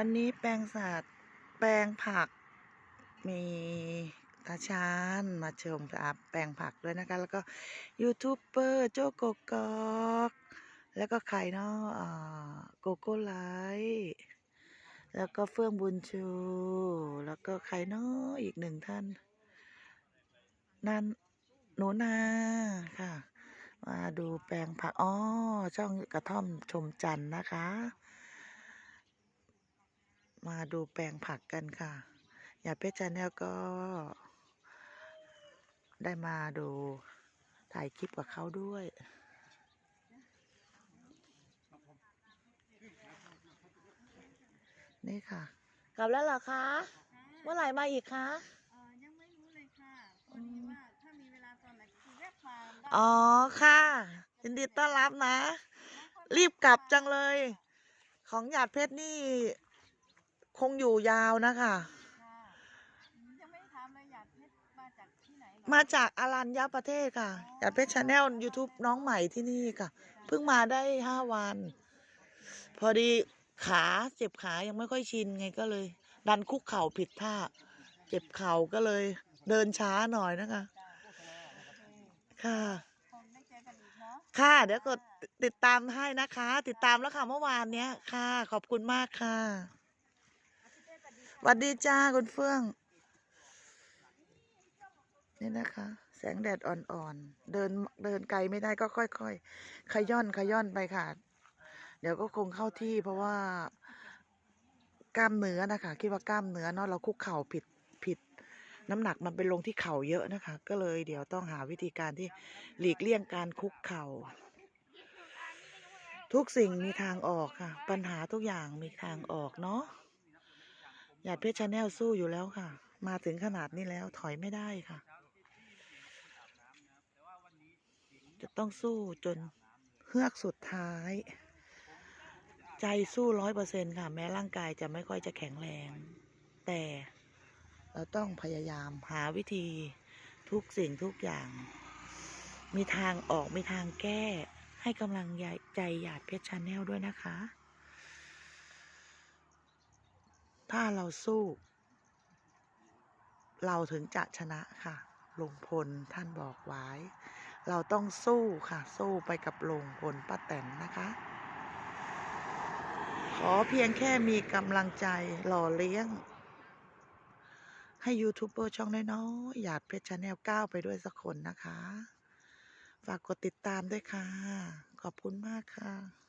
วันนี้แปลงสัตว์แปลงผักมีตาชานมาชมครับแปลงผักด้วยนะคะ แล้วก็ยูทูบเบอร์โจโกกอกแล้วก็ใครเนาะอ่าโกโก้ไลท์แล้วก็เฟื่องบุญชู แล้วก็ใครเนาะอีกหนึ่งท่านนันหนูนาค่ะ มาดูแปลงผัก อ๋อ ช่องกระท่อมชมจันทร์นะคะ มาดูแปลงผักกันค่ะ อย่าเพชรชาแนลก็ ได้มาดูถ่ายคลิปกับเขาด้วย นี่ค่ะ กลับแล้วเหรอคะ เมื่อไหร่มาอีกคะ เอ่อยังไม่รู้เลยค่ะพอดีว่าถ้ามีเวลาตอนไหนคือแวะมาได้อ๋อค่ะยินดีต้อนรับนะ รีบกลับจังเลย ของหยาดเพชรนี่ คงอยู่ยาวนะคะ ค่ะยังไม่ได้ถามเลยอยากเพชรมาจากที่ไหนเหรอมาจากอารัญญประเทศค่ะหยาดเพชรชาแนล YouTube น้องใหม่ที่นี่ค่ะ เพิ่งมาได้ห้าวัน พอดีขาเจ็บขายังไม่ค่อยชินไงก็เลย ดันคุกเข่าผิดท่า เจ็บเข่าก็เลย เดินช้าหน่อยนะคะ ค่ะ คงได้เจอกันอีกเนาะค่ะ เดี๋ยวกดติดตามให้นะคะ ติดตามแล้วค่ะเมื่อวานเนี้ยค่ะ ขอบคุณมากค่ะส วัสดีจ้าคุณเฟื่อง นี่นะคะ แสงแดดอ่อนๆ เดินเดินไกลไม่ได้ก็ค่อยๆ ขย่อนขย่อนไปค่ะ เดี๋ยวก็คงเข้าที่เพราะว่า กล้ามเนื้อนะคะ คิดว่ากล้ามเนื้อเนาะเราคุกเข่าผิดผิด น้ำหนักมันไปลงที่เข่าเยอะนะคะ ก็เลยเดี๋ยวต้องหาวิธีการที่หลีกเลี่ยงการคุกเข่าทุกสิ่งมีทางออกค่ะ ปัญหาทุกอย่างมีทางออกเนาะ หยาดเพชรชาแนลสู้อยู่แล้วค่ะ มาถึงขนาดนี้แล้วถอยไม่ได้ค่ะ จะต้องสู้จนเฮือกสุดท้าย ใจสู้ร้อยเปอร์เซ็นค่ะ แม้ร่างกายจะไม่ค่อยจะแข็งแรง แต่เราต้องพยายามหาวิธีทุกสิ่งทุกอย่าง มีทางออกมีทางแก้ให้กำลังใจหยาดเพชรชาแนลด้วยนะคะ ถ้าเราสู้ เราถึงจะชนะค่ะลุงพลท่านบอกไว้ เราต้องสู้ค่ะ สู้ไปกับลุงพลป้าแตนนะคะ ขอเพียงแค่มีกำลังใจหล่อเลี้ยง ให้ยูทูบเบอร์ช่องน้อยๆหยาดเพชรชาแนลก้าวไปด้วยสักคนนะคะ ฝากกดติดตามด้วยค่ะ ขอบคุณมากค่ะ